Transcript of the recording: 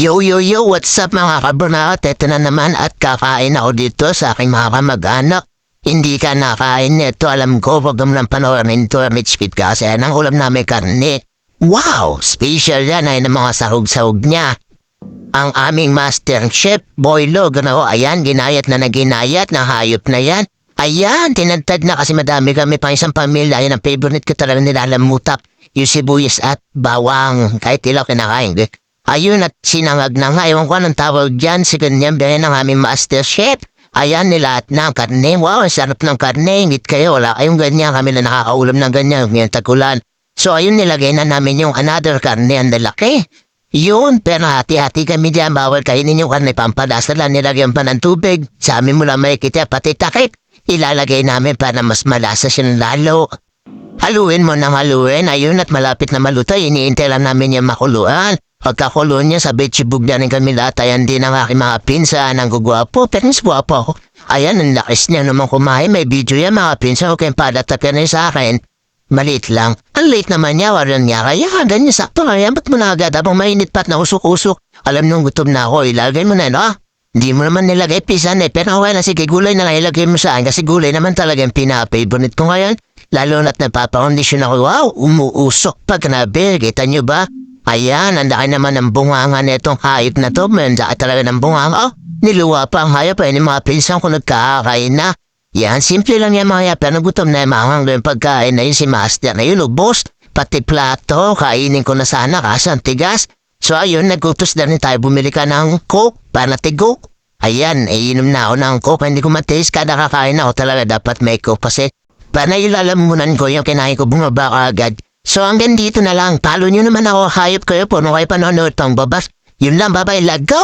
Yo, yo, yo, what's up mga kaburnaut? Ito na naman at kakain ako dito sa aking mga kamag-anak. Hindi ka nakain nito, alam ko, wag mo lang panoorin ito, Mitch Kit, kasi yan ang ulam namin karne. Wow! Special yan ay ng mga sahog-sahog niya. Ang aming master chef, Boylo, gano'n, ayan, ginayat na naginayat, na hayop na yan. Ayan, tinantad na kasi madami kami pang isang pamilya. Ayan, ang favorite ko talaga nilalamutak. Yung sibuyas at bawang. Kahit ilaw kinakain. ko. Ayun at sinangag na nga. Ewan ko anong tawag dyan. Si ganyan biyahe ng aming master chef. Ayan, nilahat na ang karne. Wow, ang sarap ng karne. Ingit kayo. Wala kayong ganyan. Kami na nakakaulam ng ganyan. Ngayon tagulan. So ayun, nilagay na namin yung another karne. Ang lalaki. Yun, pero hati-hati kami dyan. Bawal kainin yung karne pampadasa lang. Nilagyan pa ng tubig. Sa amin mo lang makikita pati takip. Ilalagay namin para mas malasa siya lalo. Haluin mo ng haluin. Ayun at malapit na maluto. Iniintay lang namin yung makuluan. Pagkakulo niya, sabay chibog na rin kami lahat. Ayan din ang aking mga pinsan. Ang gugwapo. Gwapo ako. Ayan, ang lakas niya naman kumain. May video yan mga pinsan. Kayong padatapyan rin sa akin. Maliit lang. Ang late naman niya, waran niya. Kaya ganyan sakto nga yan. Ba't mo na agad habang mainit pa at nausok-usok? Alam nung gutom na ako, ilagay mo na, no? Hindi mo naman nilagay pisan eh. Pero okay na, sige, gulay na lang ilagay mo saan. Kasi gulay naman talaga yung pinapaborite ko ngayon. Lalo na't napapakondisyon ako. Wow, umuusok pa grabe. Kita nyo ba? Ayan, ang laki naman ng bunganga nitong hayop na to. May laki talaga ng bunganga. Oh, niluwa pa ang hayop eh. Yung mga pinsan ko nagkakain na. Yan, simple lang yan mga pero gutom na yung mga pagkain na yun si Master na yun, ubos. Pati plato, kainin ko na sana kasi ang tigas. So ayun, nagutos na rin tayo bumili ka ng coke para tigo. Ayan, eh, inom na ako ng coke. Hindi ko matiis kada kakain ako talaga dapat may coke kasi para ilalamunan ko yung kinain ko bumaba ka agad. So hanggang dito na lang. Talo nyo naman ako, hayop kayo po. Nung kayo panonood tong babas. Yun lang, bye-bye, lag go!